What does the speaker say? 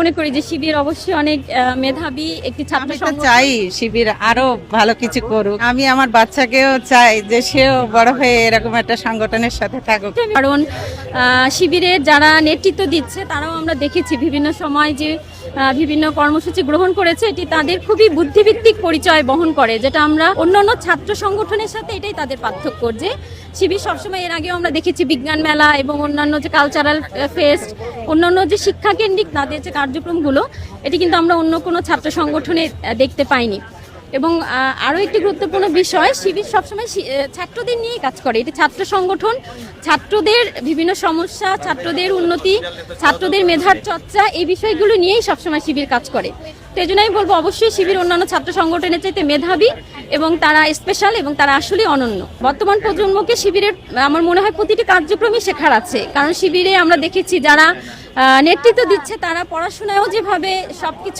মনে করি যে শিবির অবশ্যই অনেক মেধাবী একটি ছাত্র চাই শিবির আরও ভালো কিছু করুক। আমি আমার বাচ্চাকেও চাই যে সেও বড় হয়ে এরকম একটা সংগঠনের সাথে থাকুক। কারণ আহ, শিবিরের যারা নেতৃত্ব দিচ্ছে তারাও আমরা দেখেছি বিভিন্ন সময় যে বিভিন্ন কর্মসূচি গ্রহণ করেছে এটি তাদের খুবই বুদ্ধিভিত্তিক পরিচয় বহন করে যেটা আমরা অন্যান্য ছাত্র সংগঠনের সাথে এটাই তাদের পার্থক্য যে শিবির সবসময় এর আগেও আমরা দেখেছি বিজ্ঞান মেলা এবং অন্যান্য যে কালচারাল ফেস্ট অন্যান্য যে শিক্ষা কেন্দ্রিক তাদের যে কার্যক্রমগুলো, এটি কিন্তু আমরা অন্য কোনো ছাত্র সংগঠনে দেখতে পাইনি। এবং আরও একটি গুরুত্বপূর্ণ বিষয়, শিবির সবসময় ছাত্রদের নিয়েই কাজ করে। এটি ছাত্র সংগঠন, ছাত্রদের বিভিন্ন সমস্যা, ছাত্রদের উন্নতি, ছাত্রদের মেধার চর্চা, এই বিষয়গুলো নিয়েই সবসময় শিবির কাজ করে। তো এই বলব, অবশ্যই শিবির অন্যান্য ছাত্র সংগঠনের চাইতে মেধাবী এবং তারা স্পেশাল এবং তারা আসলে অনন্য। বর্তমান প্রজন্মকে শিবিরের, আমার মনে হয় প্রতিটি কার্যক্রমই শেখার আছে। কারণ শিবিরে আমরা দেখেছি যারা নেতৃত্ব দিচ্ছে, তারা পড়াশোনায়ও যেভাবে সবকিছু